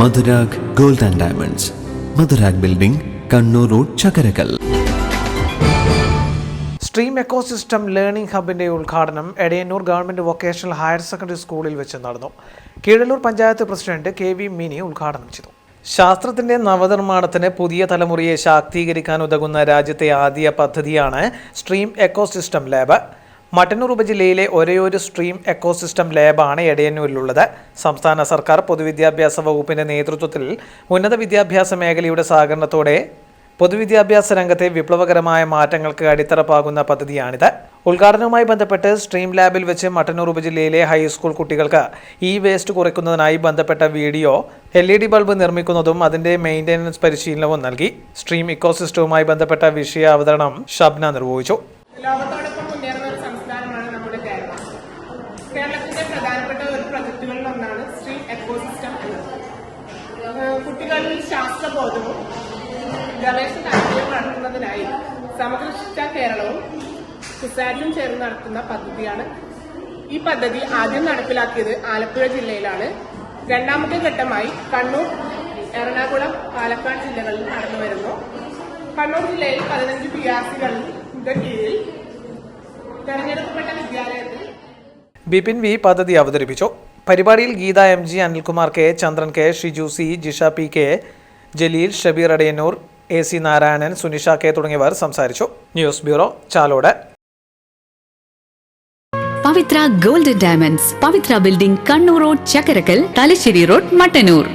Madhurag gold and diamonds. Madhurag building Kannur road Chakkarakkal. Stream ecosystem learning ഹബിന്റെ ഉദ്ഘാടനം Edayannur government vocational higher secondary സ്കൂളിൽ വെച്ച് നടന്നു. Keezhallur panchayat president K V Mini ഉദ്ഘാടനം ചെയ്തു. ശാസ്ത്രത്തിന്റെ നവനിർമ്മാണത്തിന് പുതിയ തലമുറയെ ശാക്തീകരിക്കാൻ ഉതകുന്ന രാജ്യത്തെ ആദ്യ പദ്ധതിയാണ് സ്ട്രീം എക്കോസിസ്റ്റം ലാബ് മട്ടന്നൂർ ഉപജില്ലയിലെ ഒരേയൊരു സ്ട്രീം എക്കോസിസ്റ്റം ലാബാണ് എടയന്നൂരിലുള്ളത്. സംസ്ഥാന സർക്കാർ പൊതുവിദ്യാഭ്യാസ വകുപ്പിന്റെ നേതൃത്വത്തിൽ ഉന്നത വിദ്യാഭ്യാസ മേഖലയുടെ സഹകരണത്തോടെ പൊതുവിദ്യാഭ്യാസ രംഗത്തെ വിപ്ലവകരമായ മാറ്റങ്ങൾക്ക് അടിത്തറപ്പാകുന്ന പദ്ധതിയാണിത്. ഉദ്ഘാടനവുമായി ബന്ധപ്പെട്ട് സ്ട്രീം ലാബിൽ വെച്ച് മട്ടന്നൂർ ഉപജില്ലയിലെ ഹൈസ്കൂൾ കുട്ടികൾക്ക് ഇ വേസ്റ്റ് കുറയ്ക്കുന്നതിനായി ബന്ധപ്പെട്ട video L E D bulb നിർമ്മിക്കുന്നതും അതിന്റെ മെയിന്റെനൻസ് പരിശീലനവും നൽകി സ്ട്രീം ഇക്കോസിസ്റ്റവുമായി ബന്ധപ്പെട്ട വിഷയ അവതരണം ഷബ്ന നിർവഹിച്ചു. ലോകത്തോടൊപ്പം മുന്നേറുന്ന ഒരു സംസ്ഥാനമാണ് നമ്മുടെ കേരളം. കേരളത്തിന്റെ പ്രധാനപ്പെട്ട ഒരു പ്രൊജക്ടുകളിൽ ഒന്നാണ് സ്ട്രീം എക്കോസിസ്റ്റം എന്നത്. കുട്ടികളിൽ ശാസ്ത്രബോധവും ഗവേഷണ താല്പര്യവും സമഗ്ര സമഗ്രശിച്ച കേരളവും സുസാരിയും ചേർന്ന് നടത്തുന്ന പദ്ധതിയാണ്. ഈ പദ്ധതി ആദ്യം നടപ്പിലാക്കിയത് ആലപ്പുഴ ജില്ലയിലാണ്. രണ്ടാമത്തെ ഘട്ടമായി കണ്ണൂർ എറണാകുളം പാലക്കാട് ജില്ലകളിൽ നടന്നു വരുന്നു കണ്ണൂർ ജില്ലയിൽ പതിനഞ്ച് പി ആർ സികളുടെ കീഴിൽ തെരഞ്ഞെടുക്കപ്പെട്ട വിദ്യാലയത്തിൽ ബിപിൻ വി പദ്ധതി അവതരിപ്പിച്ചു. പരിപാടിയിൽ Geetha M G Anilkumar K Chandran K Shiju C Jisha P K Jaleel Shabeer Adayannur A C Narayanan Sunisha K തുടങ്ങിയവർ സംസാരിച്ചു. News bureau Chalode. Pavithra golden diamonds Pavithra building Kannur road Chakkarakkal Thalassery road Mattannur.